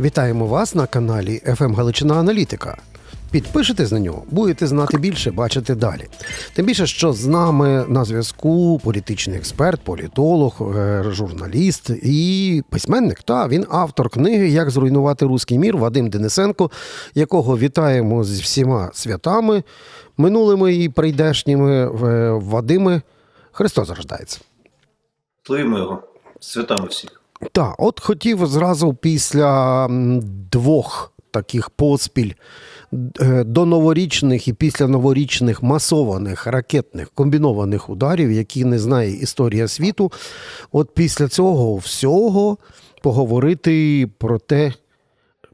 Вітаємо вас на каналі «ФМ Галичина Аналітика. Підпишитесь на нього, будете знати більше, бачити далі. Тим більше, що з нами на зв'язку політичний експерт, політолог, е, журналіст і письменник. Та він автор книги Як зруйнувати руський мір Вадим Денисенко, якого вітаємо з всіма святами, минулими і прийдешніми Е, Вадиме. Христос рождається. Славімо його святами всіх. Так, от хотів зразу після двох таких поспіль е, до новорічних і після новорічних масованих ракетних комбінованих ударів, які не знає історія світу. От після цього всього поговорити про те,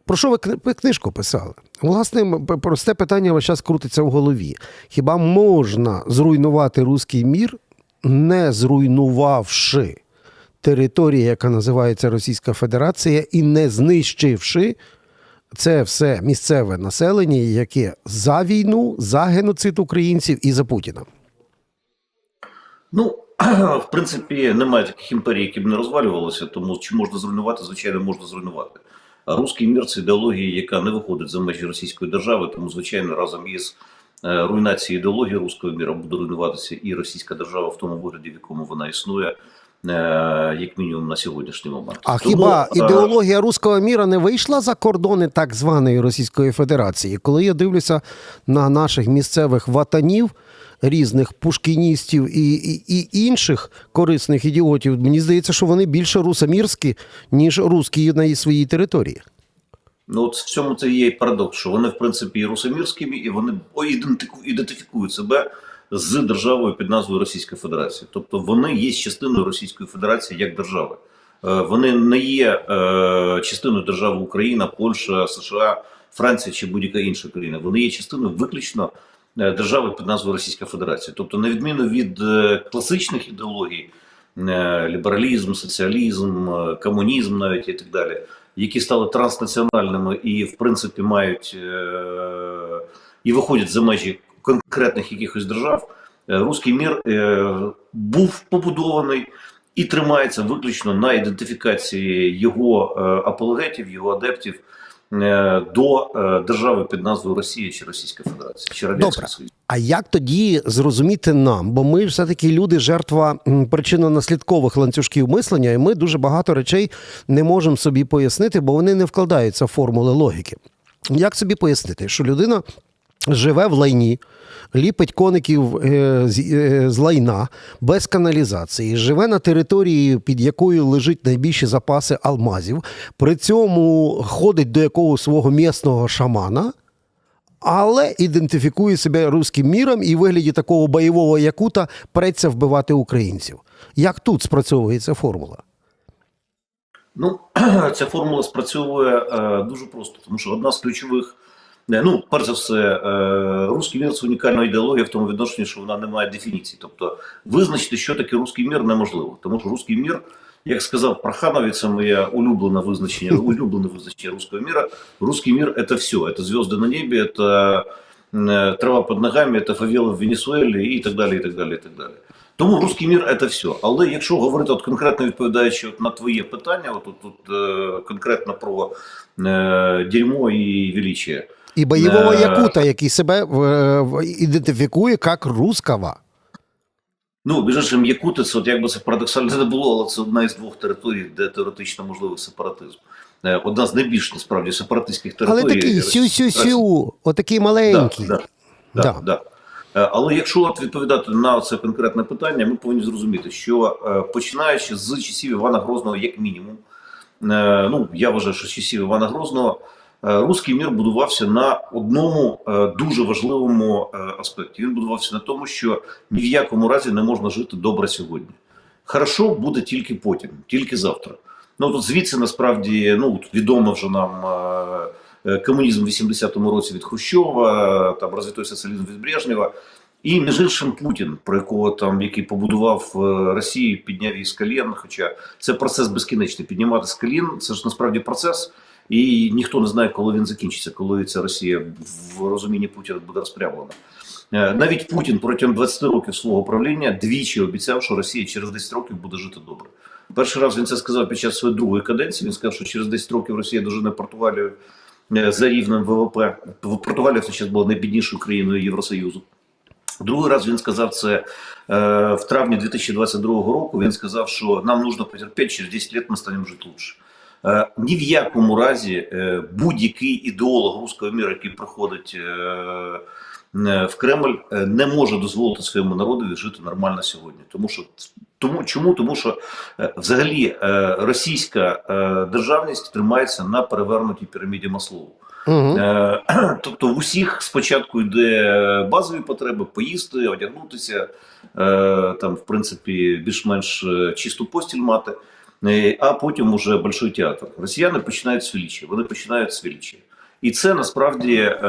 про що ви книжку писали? Власне, просте питання весь час крутиться в голові. Хіба можна зруйнувати руський мір, не зруйнувавши територію, яка називається Російська Федерація, і не знищивши це все місцеве населення, яке за війну, за геноцид українців і за Путіна? Ну, в принципі, немає таких імперій, які б не розвалювалися, тому чи можна зруйнувати, звичайно, можна зруйнувати. А руський мір це ідеологія, яка не виходить за межі Російської держави, тому, звичайно, разом із е, руйнацією ідеології руського міра буде руйнуватися і російська держава в тому вигляді, в якому вона існує, як мінімум на сьогоднішній момент. А Тому, хіба е, ідеологія руського міра не вийшла за кордони так званої Російської Федерації? Коли я дивлюся на наших місцевих ватанів, різних пушкіністів і, і, і інших корисних ідіотів, мені здається, що вони більше русамірські, ніж русські на своїй території. Ну, от в цьому це є і парадокс, що вони, в принципі, і русомірськими, і вони ідентифікують себе з державою під назвою Російська Федерація. Тобто вони є частиною Російської Федерації як держави. Е, Вони не є е, частиною держави Україна, Польща, США, Франція чи будь-яка інша країна. Вони є частиною виключно е, держави під назвою Російська Федерація. Тобто, на відміну від е, класичних ідеологій, е, лібералізм, соціалізм, комунізм навіть і так далі, які стали транснаціональними і, в принципі, мають е, і виходять за межі конкретних якихось держав, е, руський мір е, був побудований і тримається виключно на ідентифікації його е, апологетів, його адептів до держави під назвою Росія чи Російська Федерація чи Радянський. Союз. А як тоді зрозуміти нам? Бо ми все таки люди, жертва причинно-наслідкових ланцюжків мислення, і ми дуже багато речей не можемо собі пояснити, бо вони не вкладаються в формули логіки. Як собі пояснити, що людина живе в лайні, ліпить коників е, з, е, з лайна без каналізації, живе на території, під якою лежать найбільші запаси алмазів, при цьому ходить до якогось свого місного шамана але ідентифікує себе руським міром і в вигляді такого бойового якута преться вбивати українців. Як тут спрацьовує ця формула? Ну, ця формула спрацьовує е, дуже просто, тому що одна з ключових, ну, перш за все, е, руський мір це унікальна ідеологія в тому відношенні, що вона не має дефініції. Тобто визначити, що таке руський мір, неможливо. Тому що руський мір, як сказав Проханові, це моє улюблене визначення, улюблене визначення руського міра. Руський мір це все. Це зв'язки на небі, це е, трава під ногами, це фавели в Венесуелі і так далі. і так далі, і так далі. Тому руський мір це все. Але якщо говорити от конкретно відповідаючи от на твоє питання, от, от, от, е, конкретно про е, дерьмо і величие. І бойового Е. якута, який себе е, ідентифікує як рускава. Ну, між іншим, Якутець, от як би це парадоксально не було, але це одна із двох територій, де теоретично можливий сепаратизм. Е, Одна з найбільш насправді сепаратистських територій. Але такий сю-сю-сю, отакий маленький. Да, да, Да. да, да. Е, Але якщо от відповідати на це конкретне питання, ми повинні зрозуміти, що починаючи з часів Івана Грозного, як мінімум, ну я вважаю, що з часів Івана Грозного, руський мір будувався на одному е, дуже важливому е, аспекті. Він будувався на тому, що ні в якому разі не можна жити добре сьогодні. Хорошо буде тільки потім, тільки завтра. Ну тут звідси насправді ну от відомо вже нам. е, е, комунізм в 80-му році від Хрущова, там розвитой соціалізм від Брежнєва. І між іншим Путін, про якого там який побудував е, Росію, підняв її з колін. Хоча це процес безкінечний. Піднімати з колін це ж насправді процес, і ніхто не знає, коли він закінчиться, коли ця Росія в розумінні Путіна буде розпрямлена. Е, Навіть Путін протягом 20 років свого правління двічі обіцяв, що Росія через 10 років буде жити добре. Перший раз він це сказав під час своєї другої каденції. Він сказав, що через 10 років Росія дожене Португалію е, за рівнем ВВП. Португалія це зараз була найбіднішою країною Євросоюзу. Другий раз він сказав це е, в травні 2022 року. Він сказав, що нам нужно потерпіти, через 10 років ми станемо жити лучше. Е, ні в якому разі е, будь-який ідеолог руського міра, який приходить е, в Кремль, не може дозволити своєму народові жити нормально сьогодні. Тому що тому чому? Тому що взагалі російська державність тримається на перевернутій піраміді Маслову. Угу. Тобто в усіх спочатку йде базові потреби поїсти, одягнутися, там, в принципі, більш-менш чисту постіль мати, а потім уже большой театр. Росіяни починають з величі, вони починають з величі. І це насправді е,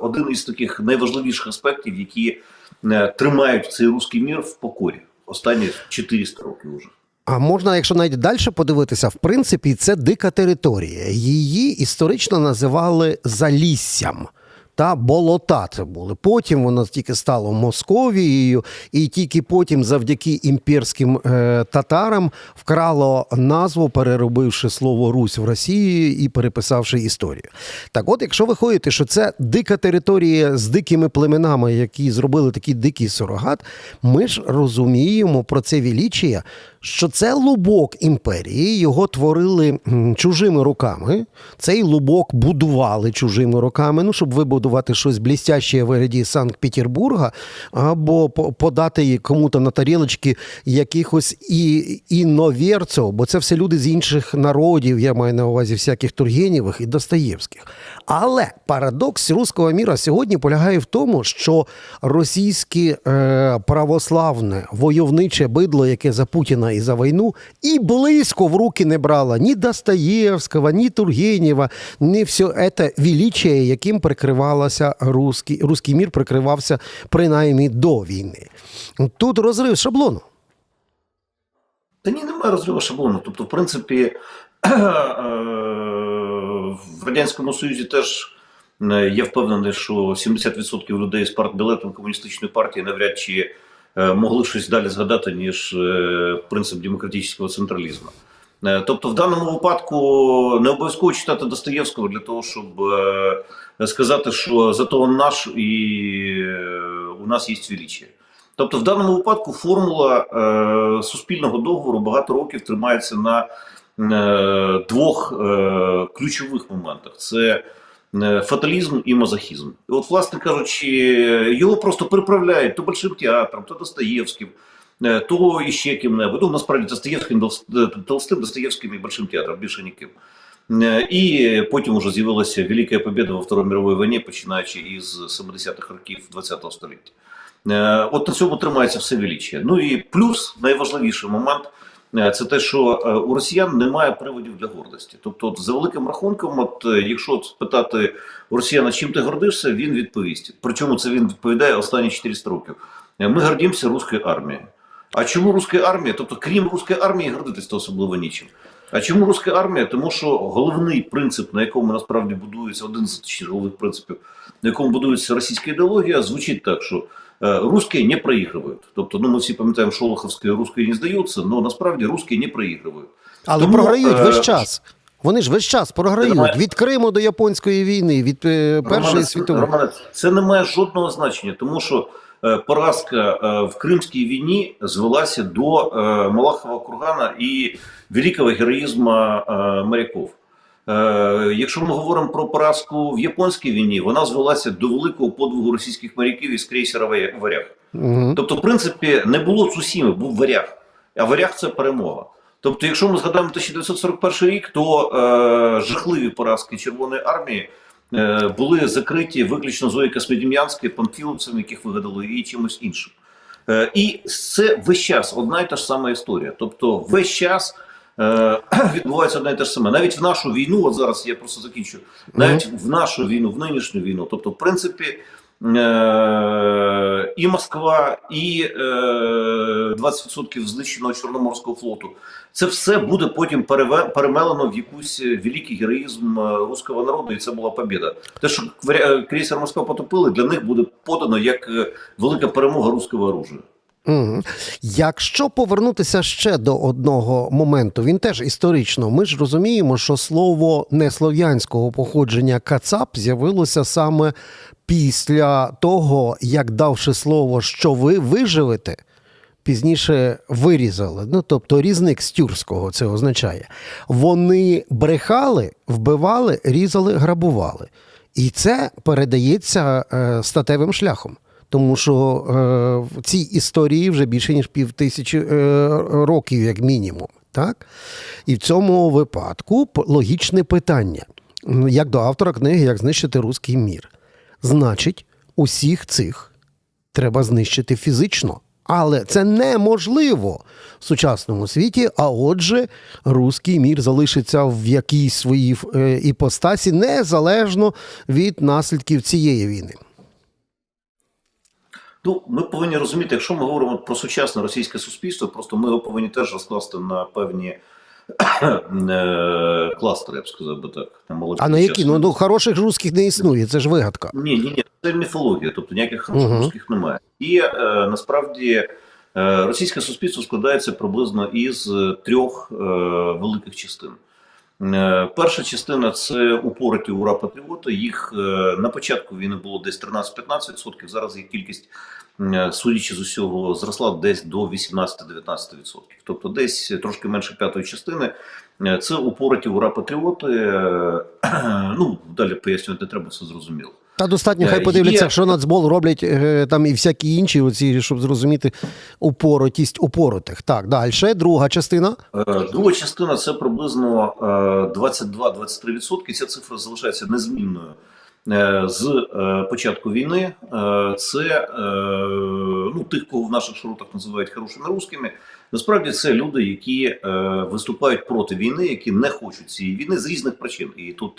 один із таких найважливіших аспектів, які е, тримають цей руський мір в покорі останні 400 років уже. А можна, якщо навіть далі подивитися, в принципі, це дика територія. Її історично називали Заліссям. Та болота це були. Потім воно тільки стало Московією, і тільки потім, завдяки імперським е, татарам, вкрало назву, переробивши слово Русь в Росії і переписавши історію. Так, от, якщо виходите, що це дика територія з дикими племенами, які зробили такий дикий сурогат, ми ж розуміємо про це величія, що це лубок імперії, його творили чужими руками. Цей лубок будували чужими руками, ну щоб вибудувати щось блістяще в вигляді Санкт-Петербурга, або подати кому-то на тарілочки якихось і, іноверців, бо це все люди з інших народів, я маю на увазі всяких Тургенєвих і Достоєвських. Але парадокс руського міра сьогодні полягає в тому, що російське е, православне войовниче бидло, яке за Путіна і за війну, і близько в руки не брало ні Достоєвського, ні Тургенєва, ні все це величие, яким прикривалося руський, руський мір, прикривався принаймні до війни. Тут розрив шаблону. Та ні, немає розриву шаблону. Тобто, в принципі, е, в Радянському Союзі теж е, я впевнений, що 70% людей з партбілетом комуністичної партії навряд чи могли щось далі згадати, ніж е, принцип демократичного централізму. Е, Тобто, в даному випадку не обов'язково читати Достоєвського для того, щоб е, сказати, що зато он наш і е, у нас є величие. Тобто, в даному випадку формула е, суспільного договору багато років тримається на е, двох е, ключових моментах: це е, фаталізм і мазохізм. І от, власне кажучи, його просто приправляють то Большим театром, то Достоєвським, е, то іще ким-небудь. Ну, насправді Достоєвським, Толстим, Достоєвським і Большим театром, більше ніким. Е, І потім уже з'явилася Велика Побєда во Второй мировой війні, починаючи із 70-х років ХХ століття. Е, От на цьому тримається все величие. Ну і плюс найважливіший момент е, це те, що е, у росіян немає приводів для гордості. Тобто, от, за великим рахунком, от е, якщо спитати у росіяна, чим ти гордишся, він відповість. Причому це він відповідає останні 400 років. Е, Ми гордимося руською армією. А чому руська армія? Тобто, крім руської армії, гордитись то особливо нічим. А чому руська армія? Тому що головний принцип, на якому насправді будується один з головних принципів, на якому будується російська ідеологія, звучить так, що е, русські не проігрують. Тобто, ну ми всі пам'ятаємо Шолоховське русські не здаються, але насправді русські не проігрують. Але Тому, програють е, весь час. Вони ж весь час програють від Криму до Японської війни, від е, Першої світової. Романе, це не має жодного значення, тому що е, поразка е, в Кримській війні звелася до е, Малахова кургана і великого героїзму е, моряків. Е, якщо ми говоримо про поразку в японській війні, вона звелася до великого подвигу російських моряків із крейсера «Варя- Варяг. Угу. Тобто, в принципі, не було Цусіми, був варяг. А варяг це перемога. Тобто, якщо ми згадаємо 1941 рік, то е, жахливі поразки Червоної армії е, були закриті виключно Зої Космодем'янської, панфіловцями, яких вигадали, і чимось іншим. Е, і це весь час одна і та ж сама історія. Тобто, весь час відбувається одне і те ж саме. Навіть в нашу війну, от зараз я просто закінчу, навіть в нашу війну, в нинішню війну, тобто, в принципі. Е, і Москва, і е, 20% знищеного Чорноморського флоту. Це все буде потім перемелено в якийсь великий героїзм е, руського народу, і це була побіда. Те, що крейсер Москва потопили, для них буде подано як е, велика перемога руського оружия. Якщо повернутися ще до одного моменту, він теж історично. Ми ж розуміємо, що слово неслов'янського походження кацап з'явилося саме після того, як давши слово, що ви виживете, пізніше вирізали. Ну тобто різник з тюркського це означає. Вони брехали, вбивали, різали, грабували. І це передається е, статевим шляхом. Тому що е, в цій історії вже більше ніж пів тисячі е, років, як мінімум. Так? І в цьому випадку логічне питання, як до автора книги, як знищити руський мір. Значить, усіх цих треба знищити фізично. Але це неможливо в сучасному світі. А отже, руський мір залишиться в якійсь своїй е, іпостасі незалежно від наслідків цієї війни. Ну, ми повинні розуміти, якщо ми говоримо про сучасне російське суспільство, просто ми його повинні теж розкласти на певні е, кластери, я б сказав би так. Молодь А на які? Ну, ну хороших русських не існує, це ж вигадка. Ні, ні, ні, це міфологія, тобто ніяких Мгм. uh русських немає. І е, насправді е, російське суспільство складається приблизно із трьох е, великих частин. Е, Перша частина це упороті ура патріоти. Їх е, на початку війни було десь 13-15%, зараз їх кількість, е, судячи з усього, зросла десь до 18-19%. Тобто десь трошки менше п'ятої частини. Це упороті ура патріоти. Ну, далі пояснювати треба, все зрозуміло. Та достатньо, хай Е, подивляться, є- що нацбол роблять е, там і всякі інші, оці, щоб зрозуміти упоротість упоротих. Так, далі. Друга частина. Е, Друга частина це приблизно е, 22-23%. Ця цифра залишається незмінною з початку війни. Це ну, тих, кого в наших широтах називають хорошими русскими. Насправді це люди, які виступають проти війни, які не хочуть цієї війни з різних причин. І тут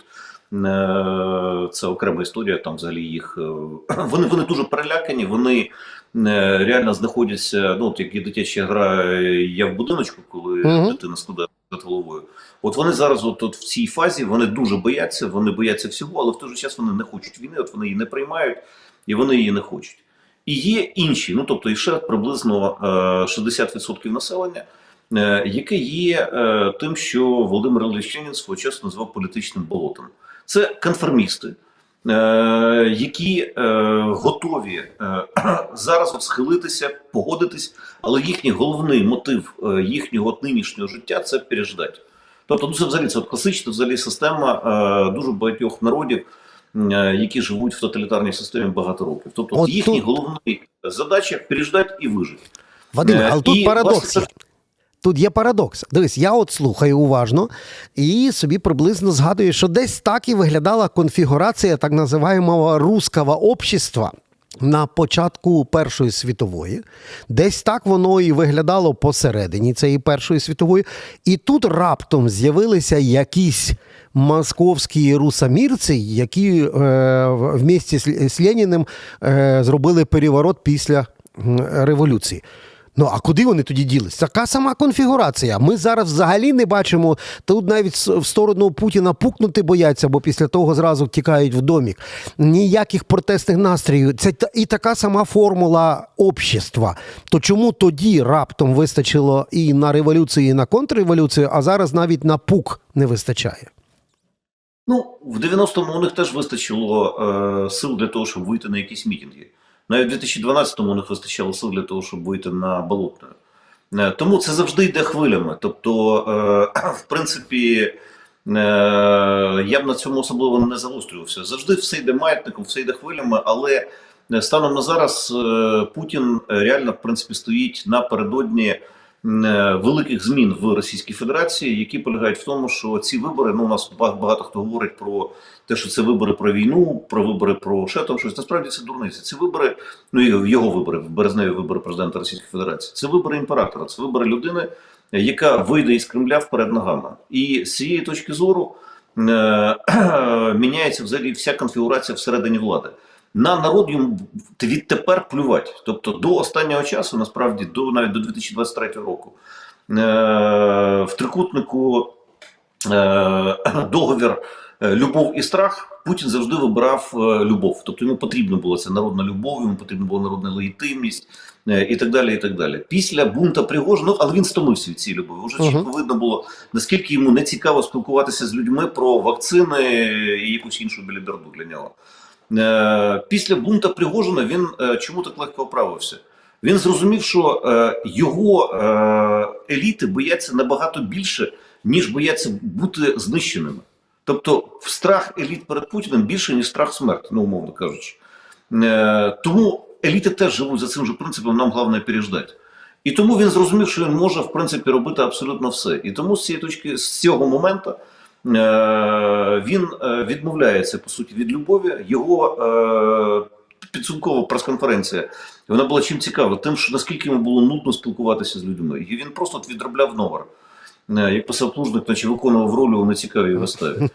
це окрема історія. Там взагалі їх е, вони, вони дуже перелякані. Вони е, реально знаходяться. Ну, от як і дитяча гра е, я в будиночку, коли Мгм. дитина складає над головою. От вони зараз, от, от в цій фазі, вони дуже бояться, вони бояться всього, але в той же час вони не хочуть війни, от вони її не приймають і вони її не хочуть. І є інші, ну тобто і ще приблизно е, 60% населення, е, яке є е, тим, що Володимир Ілліч Ленін свого часу назвав політичним болотом. Це конформісти, е, які е, готові е, зараз от схилитися, погодитись, але їхній головний мотив е, їхнього от нинішнього життя це переждати. Тобто, ну це взагалі це от класична взагалі система е, дуже багатьох народів, які живуть в тоталітарній системі багато років. Тобто, От їхня тут- головна задача переждати і вижити. Вадим, але тут і, парадокс власне. Тут є парадокс. Дивись, я от слухаю уважно і собі приблизно згадую, що десь так і виглядала конфігурація так називаємого русского общества на початку Першої світової. Десь так воно і виглядало посередині цієї Першої світової. І тут раптом з'явилися якісь московські русамірці, які е, в місті з, Леніним е, зробили переворот після революції. Ну а куди вони тоді ділись? Така сама конфігурація. Ми зараз взагалі не бачимо. Тут навіть в сторону Путіна пукнути бояться, бо після того зразу тікають в домік. Ніяких протестних настроїв. Це і така сама формула общества. То чому тоді раптом вистачило і на революцію, і на контрреволюцію, а зараз навіть на пук не вистачає? Ну, в 90-му у них теж вистачило е, сил для того, щоб вийти на якісь мітинги. Навіть в 2012-му у них вистачало сил для того, щоб вийти на болотне. Е, тому це завжди йде хвилями. Тобто, е, в принципі, е, я б на цьому особливо не загострювався. Завжди все йде маятником, все йде хвилями, але станом на зараз Путін реально в принципі стоїть напередодні великих змін в Російській Федерації, які полягають в тому, що ці вибори, ну у нас багато хто говорить про те, що це вибори про війну, про вибори про ще там щось. Насправді це дурниця. Ці вибори, ну і його вибори, березневі вибори президента Російської Федерації. Це вибори імператора, це вибори людини, яка вийде із Кремля вперед ногами. І з цієї точки зору е, міняється взагалі вся конфігурація всередині влади. На народ йому відтепер плювати. Тобто до останнього часу, насправді, до навіть до 2023 року, е, в трикутнику е, договір любов і страх Путін завжди вибирав е, любов. Тобто йому потрібна була ця народна любов, йому потрібна була народна легітимність е, і так далі. і так далі. Після бунта Пригожина, ну, але він стомився від цієї любові. Уже чітко видно було, наскільки йому не цікаво спілкуватися з людьми про вакцини і якусь іншу біліберду для нього. Е, Після бунта Пригожина він е, чому так легко оправився? Він зрозумів, що е, його е, еліти бояться набагато більше, ніж бояться бути знищеними. Тобто, страх еліт перед Путіним більше, ніж страх смерті, ну умовно кажучи. Е, тому еліти теж живуть за цим же принципом, нам головне переждати. І тому він зрозумів, що він може в принципі робити абсолютно все. І тому з цієї точки, з цього моменту, е, він е, відмовляється по суті від любові. Його підсумкова прес-конференція вона була чим цікава, тим, що наскільки йому було нудно спілкуватися з людьми. І він просто відробляв номер. Як писав плужник, наче виконував роль у нецікавій виставі.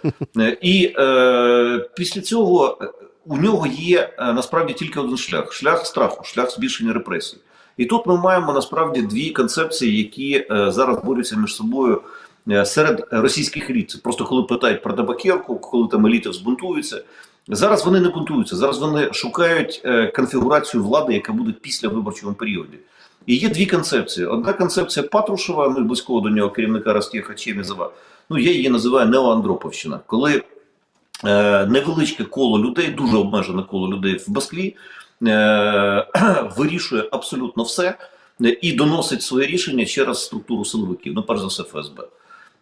І е, після цього у нього є насправді тільки один шлях: шлях страху, шлях збільшення репресій. І тут ми маємо насправді дві концепції, які е, зараз борються між собою е, серед російських еліт. Просто коли питають про табакерку, коли там еліти збунтуються. Зараз вони не бунтуються, зараз вони шукають е, конфігурацію влади, яка буде після виборчого періоді. І є дві концепції. Одна концепція Патрушева, ну і близького до нього керівника Ростєха Чемізова. Ну я її називаю неоандроповщина. Коли е, невеличке коло людей, дуже обмежене коло людей в Москві, е, вирішує абсолютно все е, і доносить своє рішення через структуру силовиків, ну перш за все ФСБ.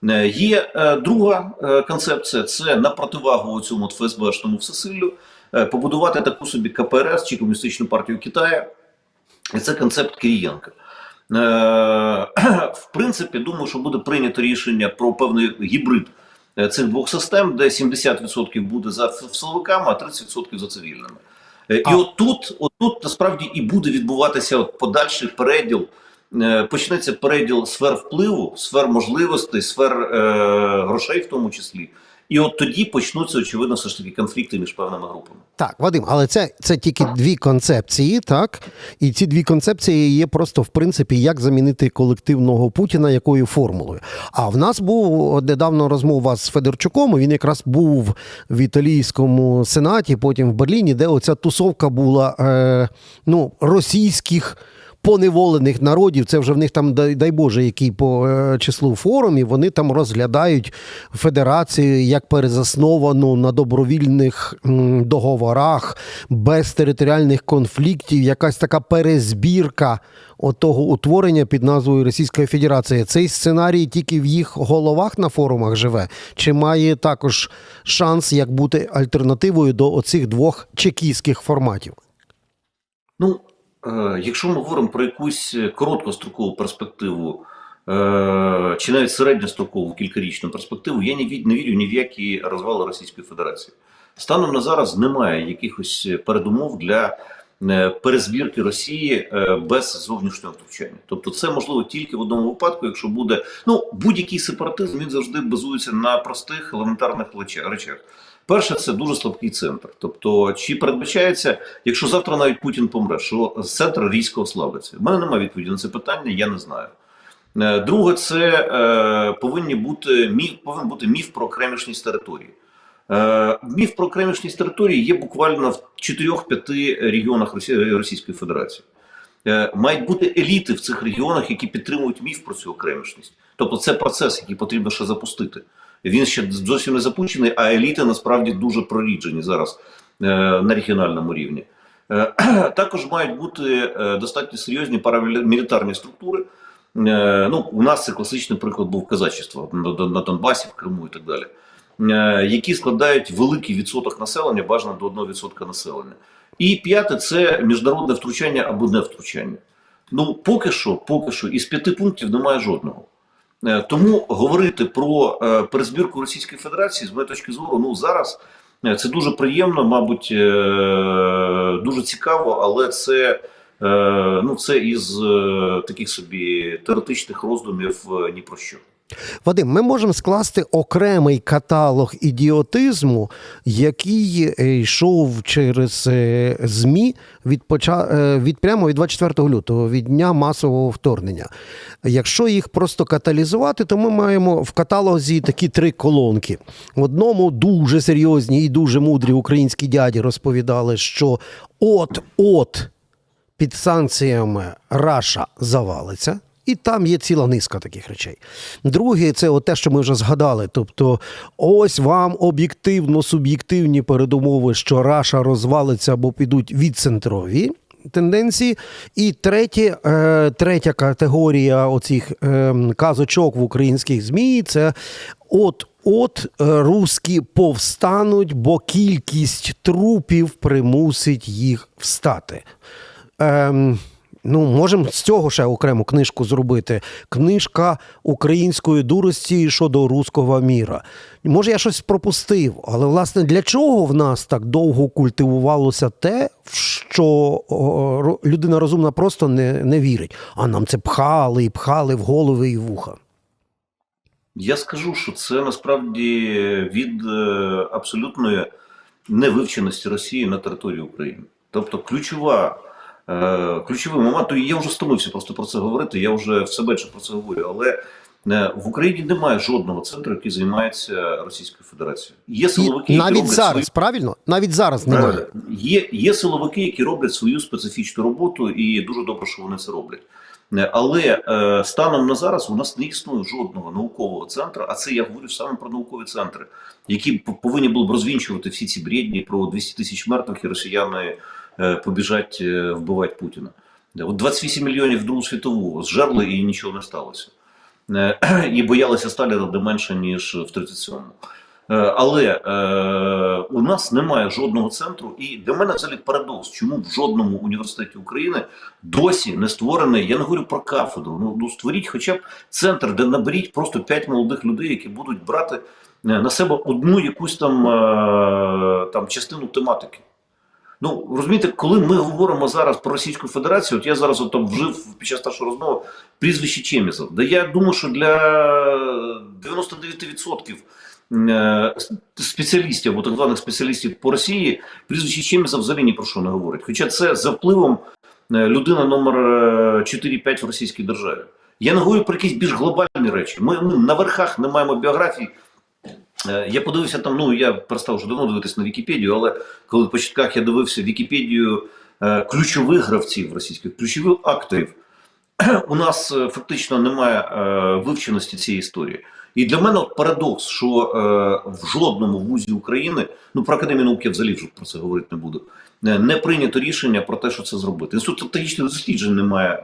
Е, Є е, друга е, концепція це на противагу цьому ФСБшному всесиллю е, побудувати таку собі КПРС чи комуністичну партію Китаю. І це концепт Кирієнка. Е, в принципі, думаю, що буде прийнято рішення про певний гібрид е, цих двох систем, де 70% буде за силовиками, а 30% за цивільними. Е, І А- отут, отут насправді і буде відбуватися от подальший переділ. Почнеться переділ сфер впливу, сфер можливостей, сфер е, грошей, в тому числі. І от тоді почнуться, очевидно, все ж таки конфлікти між певними групами. Так, Вадим, але це, це тільки дві концепції, так? І ці дві концепції є просто в принципі, як замінити колективного Путіна якою формулою. А в нас був недавно розмова з Федорчуком. Він якраз був в італійському сенаті, потім в Берліні, де оця тусовка була е, ну, російських. Поневолених народів, це вже в них там, дай, Боже, який по е, числу форум, і вони там розглядають федерацію як перезасновану на добровільних договорах, без територіальних конфліктів, якась така перезбірка отого утворення під назвою Російська Федерація. Цей сценарій тільки в їх головах на форумах живе, чи має також шанс як бути альтернативою до оцих двох чекійських форматів? Ну, якщо ми говоримо про якусь е, короткострокову перспективу, е, чи навіть середньострокову кількарічну перспективу, я не, вірю ні в які розвали Російської Федерації. Станом на зараз немає якихось передумов для е, перезбірки Росії е, без зовнішнього втручання. Тобто, це можливо тільки в одному випадку, якщо буде ну будь-який сепаратизм, він завжди базується на простих елементарних речах. Перше, це дуже слабкий центр. Тобто, чи передбачається, якщо завтра навіть Путін помре, що центр різко ослабиться? У мене немає відповіді на це питання, я не знаю. Е, Друге, це е, повинні бути міф, повинен бути міф про окремішність території. Е, міф про окремішність території є буквально в 4-5 регіонах Російської Федерації. Е, мають бути еліти в цих регіонах, які підтримують міф про цю окремішність. Тобто, це процес, який потрібно ще запустити. Він ще зовсім не запущений, а еліти насправді дуже проріджені зараз е, на регіональному рівні. Е, також мають бути е, достатньо серйозні парамілітарні структури. Ну, у нас це класичний приклад був казачество на, Донбасі, в Криму і так далі, які складають великий відсоток населення, бажано до 1% населення. І п'яте це міжнародне втручання або не втручання. Ну, поки що, поки що, із п'яти пунктів немає жодного. Е, Тому говорити про е, перезбірку Російської Федерації, з моєї точки зору, ну зараз е, це дуже приємно, мабуть, дуже цікаво, але це, ну, це із таких собі теоретичних роздумів ні про що. Вадим, ми можемо скласти окремий каталог ідіотизму, який е, йшов через е, ЗМІ від, поча... е, від прямо від 24 лютого, від дня масового вторгнення. Якщо їх просто каталізувати, то ми маємо в каталозі такі три колонки. В одному дуже серйозні і дуже мудрі українські дяді розповідали, що от-от під санкціями Раша завалиться. І там є ціла низка таких речей. Друге, це от те, що ми вже згадали. Тобто, ось вам об'єктивно суб'єктивні передумови, що Раша розвалиться або підуть відцентрові тенденції. І третє, е, третя категорія оцих е, казочок в українських ЗМІ це от. От е, руски повстануть, бо кількість трупів примусить їх встати. Ем, ну, можемо з цього ще окрему книжку зробити. Книжка української дурості щодо руського міра. Може, я щось пропустив, але власне для чого в нас так довго культивувалося те, що людина розумна просто не, не вірить. А нам це пхали і пхали в голови і вуха. Я скажу, що це насправді від е, абсолютної невивченості Росії на території України. Тобто, ключова, ключовий момент, то я вже стомився просто про це говорити, я вже все менше про це говорю, але е, в Україні немає жодного центру, який займається Російською Федерацією. Є силовики, І які навіть роблять зараз, свої- правильно? Навіть зараз немає. Правильно. Є, є силовики, які роблять свою специфічну роботу, і дуже добре, що вони це роблять. Е, Але е, станом на зараз у нас не існує жодного наукового центру, а це я говорю саме про наукові центри, які повинні були б розвінчувати всі ці бредні про 200 тисяч мертвих і росіяни побіжать е, вбивати Путіна. Е, От 28 мільйонів Другу світову зжерли і нічого не сталося. І боялися Сталіна не менше, ніж в 37-му. Е, Але е, у нас немає жодного центру, і для мене взагалі парадокс, чому в жодному університеті України досі не створений. Я не говорю про кафедру. Ну, ну створіть хоча б центр, де наберіть просто 5 молодих людей, які будуть брати е, на себе одну якусь там, е, там частину тематики. Ну розумієте, коли ми говоримо зараз про Російську Федерацію, от я зараз от вжив під час нашої розмови прізвище Чемізов. Да я думаю, що для 99% е, спеціалістів або так званих спеціалістів по Росії прізвище Чемізов взагалі ні про що не говорить. Хоча це за впливом е, людина номер е, 4-5 в російській державі. Я не говорю про якісь більш глобальні речі. Ми, ми на верхах не маємо біографій. Е, Я подивився там, ну я перестав вже давно дивитися на Вікіпедію, але коли в початках я дивився Вікіпедію е, ключових гравців російських, ключових акторів, у нас е, фактично немає вивченості цієї історії. І для мене парадокс, що в жодному вузі України, ну про академію науки я взагалі вже про це говорити не буду, не прийнято рішення про те, що це зробити. Інститут стратегічних досліджень немає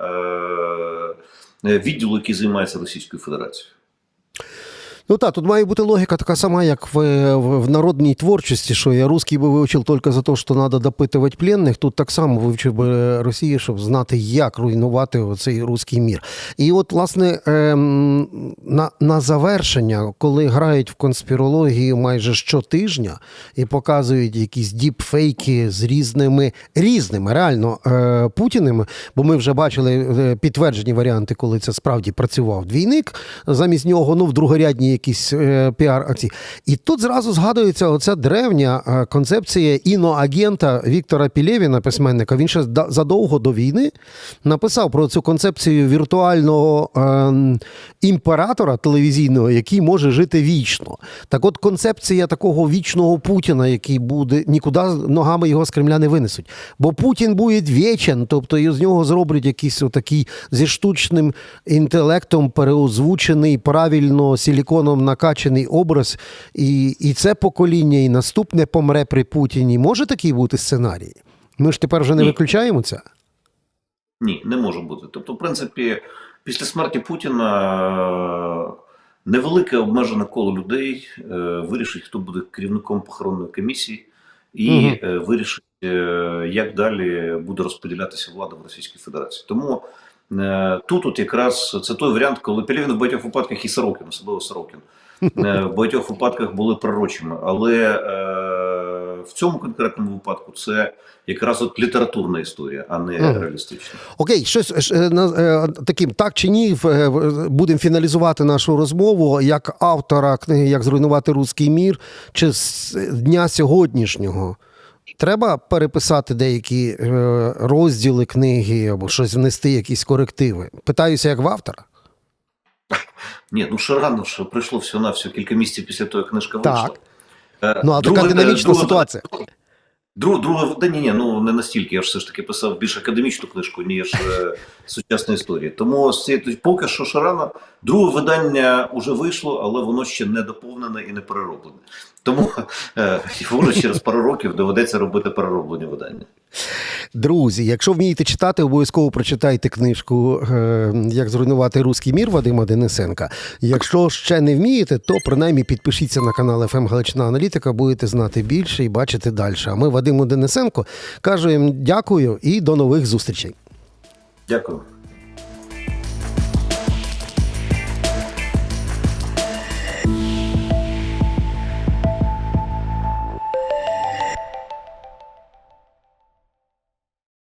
відділу, який займається Російською Федерацією. Ну так, тут має бути логіка така сама, як в, в, в народній творчості, що я русский би вивчив тільки за те, що треба допитувати пленних. Тут так само вивчив би Росію, щоб знати, як руйнувати оцей руський мір. І от, власне, ем, на, на завершення, коли грають в конспірологію майже щотижня і показують якісь діпфейки з різними різними реально е, путіними, бо ми вже бачили е, підтверджені варіанти, коли це справді працював двійник. Замість нього ну в другорядні якісь е, піар-акції. І тут зразу згадується оця древня е, концепція іноагента Віктора Пілєвіна, письменника. Він ще задовго до війни написав про цю концепцію віртуального е, імператора телевізійного, який може жити вічно. Так от концепція такого вічного Путіна, який буде нікуди ногами його з Кремля не винесуть. Бо Путін буде вічен, тобто з нього зроблять якийсь отакий зі штучним інтелектом переозвучений, правильно силіконом накачаний образ, і, і це покоління, і наступне помре при Путіні. Може такий бути сценарій? Ми ж тепер вже не Ні. виключаємо це. Ні, не може бути. Тобто, в принципі, після смерті Путіна е, невелике обмежене коло людей е, вирішить, хто буде керівником похоронної комісії, і е, вирішить, як далі буде розподілятися влада в Російській Федерації. Тому тут от якраз це той варіант, коли Пелєвін в багатьох випадках і Сорокін, особливо Сорокін, е, в багатьох випадках були пророчими. Але е, в цьому конкретному випадку це якраз от літературна історія, а не Мгм. реалістична. Окей, щось е, е, таким так чи ні, е, будемо фіналізувати нашу розмову як автора книги Як зруйнувати руський мір, чи з дня сьогоднішнього. Треба переписати деякі е, розділи книги або щось внести, якісь корективи. Питаюся, як в автора. Ні, ну ще рано, що пройшло всього на всього кілька місяців після того, як книжка вийшла. Е, Ну, а друге- така динамічна друге- ситуація. Друге, друге, да ні, ні, ну не настільки. Я ж все ж таки писав більш академічну книжку, ніж е, сучасна історія. Тому поки що ще рано. Друге видання вже вийшло, але воно ще не доповнене і не перероблене. Тому е, воно через пару років доведеться робити перероблені видання. Друзі, якщо вмієте читати, обов'язково прочитайте книжку е, Як зруйнувати руський мір Вадима Денисенка. Якщо ще не вмієте, то принаймні підпишіться на канал ФМ Галичина Аналітика, будете знати більше і бачити далі. А ми Вадиму Денисенко кажемо дякую і до нових зустрічей. Дякую.